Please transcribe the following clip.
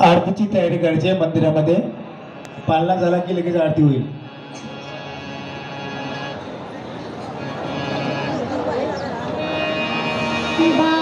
आरतीची तयारी करायची आहे मंदिरामध्ये. पालना झाला की लगेच आरती होईल. बा